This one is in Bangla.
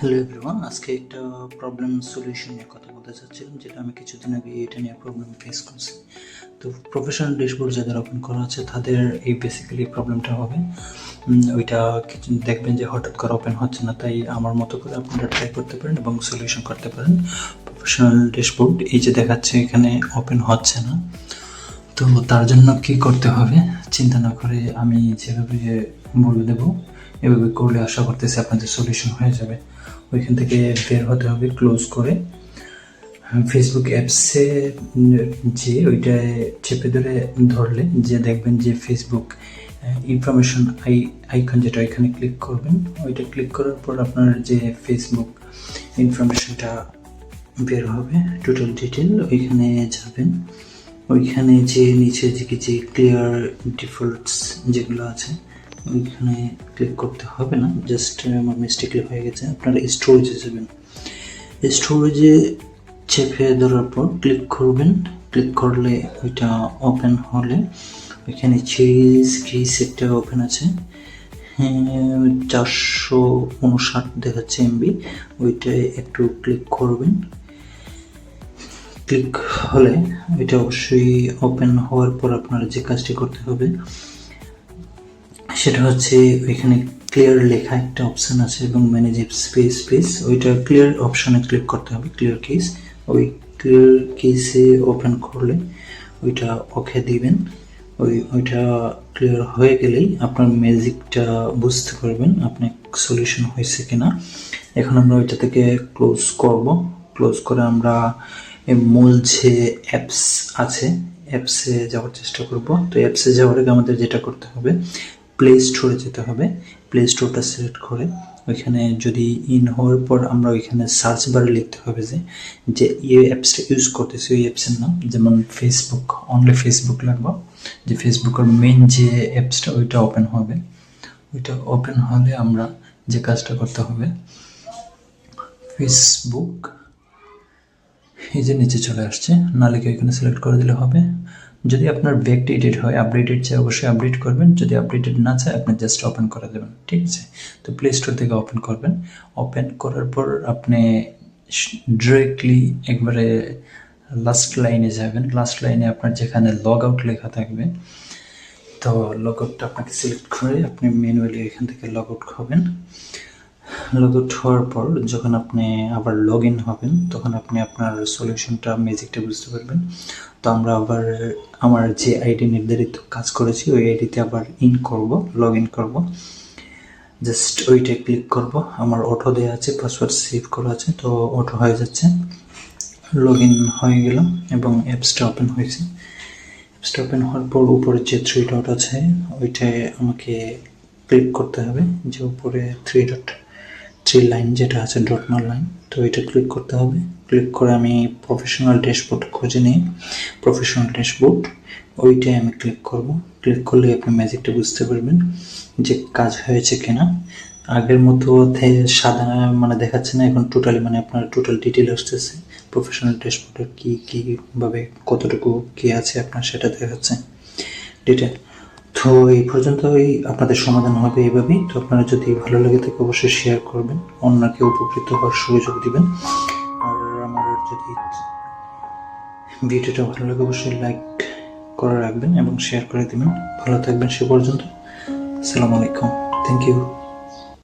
হ্যালো এভরিওয়ান আজকে একটা প্রবলেম সলিউশন নিয়ে কথা বলতে চাচ্ছিলাম, যেটা আমি কিছুদিন আগে এটা নিয়ে প্রবলেম ফেস করছি। তো প্রফেশনাল ড্যাশবোর্ড যাদের ওপেন করা আছে, তাদের এই বেসিক্যালি প্রবলেমটা হবে। ওইটা কিছু দেখবেন যে হঠাৎ করে ওপেন হচ্ছে না, তাই আমার মতো করে আপনারা ট্রাই করতে পারেন এবং সলিউশন করতে পারেন। প্রফেশনাল ড্যাশবোর্ড এই যে দেখাচ্ছে এখানে ওপেন হচ্ছে না। তো তার জন্য কি করতে হবে, চিন্তা না করে আমি যেভাবে বলে দেবো। এভাবে করলে আশা করতেছি আপনাদের সলিউশন হয়ে যাবে। ওইখান থেকে বের হতে হবে ক্লোজ করে। ফেসবুক অ্যাপসে যে ওইটায় চেপে ধরে ধরলে, যে দেখবেন যে ফেসবুক ইনফরমেশন আই আইকন যেটা ওইখানে ক্লিক করবেন, ওইটা ক্লিক করার পর আপনার যে ফেসবুক ইনফরমেশনটা বের হবে টোটাল ডিটেল ওইখানে যাবেন। ওইখানে যে নিচে যে ক্লিয়ার ডিফল্টস যেগুলো আছে ওইখানে ক্লিক করতে হবে না জাস্ট আমার মিস্টেকলি হয়ে গেছে। আপনারা স্টোরেজে যাবেন। স্টোরেজে চেপে ধরার পর ক্লিক করবেন। ক্লিক করলে ওইটা ওপেন হলে ওইখানে চিজ কেস একটা ওপেন আছে। হ্যাঁ, চারশো উনষাট দেখাচ্ছে এমবি ওইটায় একটু ক্লিক করবেন। ক্লিক হলে এটা অবশ্যই ওপেন হওয়ার পর আপনার যে কাজটি করতে হবে সেটা হচ্ছে ওইখানে ক্লিয়ার লেখা একটা অপশন আছে এবং ম্যানেজ স্পেস স্পেস ওইটা ক্লিয়ার অপশনে ক্লিক করতে হবে ক্লিয়ার কেস ওই ক্লিয়ার কেসে ওপেন করলে ওইটা ওকে দিবেন। ওই, ওইটা ক্লিয়ার হয়ে গেলেই আপনার ম্যাজিকটা বুঝতে পারবেন আপনার সলিউশন হয়েছে কিনা। এখন আমরা ওইটা থেকে ক্লোজ করব। ক্লোজ করে আমরা মূল যে অ্যাপস আছে অ্যাপসে যাওয়ার চেষ্টা করব। তো অ্যাপসে যাওয়ার আগে আমাদের যেটা করতে হবে প্লে স্টোরে যেতে হবে। প্লে স্টোরটা সিলেক্ট করে ওইখানে যদি ইন হওয়ার পর আমরা ওইখানে সার্চ বারে লিখতে হবে যে যে এই অ্যাপসটা ইউজ করতেছি, ওই অ্যাপসের নাম। যেমন ফেসবুক অনলি ফেসবুক লাগবো। যে ফেসবুকের মেইন যে অ্যাপসটা ওইটা ওপেন হবে। ওইটা ওপেন হলে আমরা যে কাজটা করতে হবে ফেসবুক এই যে নিচে চলে আসছে। না লিখে এখানে সিলেক্ট করে দিলে হবে। যদি আপনার ব্যাকটা এডিট হয় আপডেটেড চাই, অবশ্যই আপডেট করবেন। যদি আপডেটেড না চায় আপনি জাস্ট ওপেন করে দেবেন, ঠিক আছে? তো প্লে স্টোর থেকে ওপেন করবেন। ওপেন করার পর আপনি ডিরেক্টলি একবারে লাস্ট লাইনে যাবেন। লাস্ট লাইনে আপনার যেখানে লগ আউট লেখা থাকবে, তো লগ আউটটা আপনাকে সিলেক্ট করে আপনি ম্যানুয়ালি এখান থেকে লগ আউট হবেন লগ আউট হওয়ার পর যখন আপনি আবার লগ ইন হবেন, তখন আপনি আপনার সলিউশনটা ম্যাজিকটা বুঝতে পারবেন। তো আমরা আবার, আমার যে আইডি নির্ধারিত কাজ করেছি, ওই আইডিতে আবার ইন করব লগ ইন করব। জাস্ট ওইটায় ক্লিক করব। আমার অটো দেওয়া আছে পাসওয়ার্ড সেভ করা আছে, তো অটো হয়ে যাচ্ছে। লগ ইন হয়ে গেল এবং অ্যাপসটা ওপেন হয়েছে। অ্যাপসটা ওপেন হওয়ার পর উপরে যে থ্রি ডট আছে, ওইটায় আমাকে ক্লিক করতে হবে। যে উপরে থ্রি ডট থ্রি লাইন যেটা আছে ডট লাইন তো এটা ক্লিক করতে হবে। ক্লিক করে আমি প্রফেশনাল ড্যাশবোর্ড খুঁজে নিই। প্রফেশনাল ড্যাশবোর্ড ওইটাই আমি ক্লিক করব। ক্লিক করলে আপনি ম্যাজিকটা বুঝতে পারবেন যে কাজ হয়েছে কিনা। আগের মতো সাদা মানে দেখাচ্ছে না, এখন টোটালি মানে আপনার টোটাল ডিটেল আসতেছে। প্রফেশনাল ড্যাশবোর্ডের কী কীভাবে কতটুকু কী আছে আপনার সেটা দেখাচ্ছে। ডিটেল তো এই পর্যন্তই আপনাদের সমাধান হবে এইভাবেই তো আপনারা যদি ভালো লাগে থাকে অবশ্যই শেয়ার করবেন, অন্যকে উপকৃত হওয়ার সুযোগ দিবেন। আর আমার যদি ভিডিওটা ভালো লাগে অবশ্যই লাইক করে রাখবেন এবং শেয়ার করে দেবেন। ভালো থাকবেন সে পর্যন্ত। আসসালামু আলাইকুম। Thank you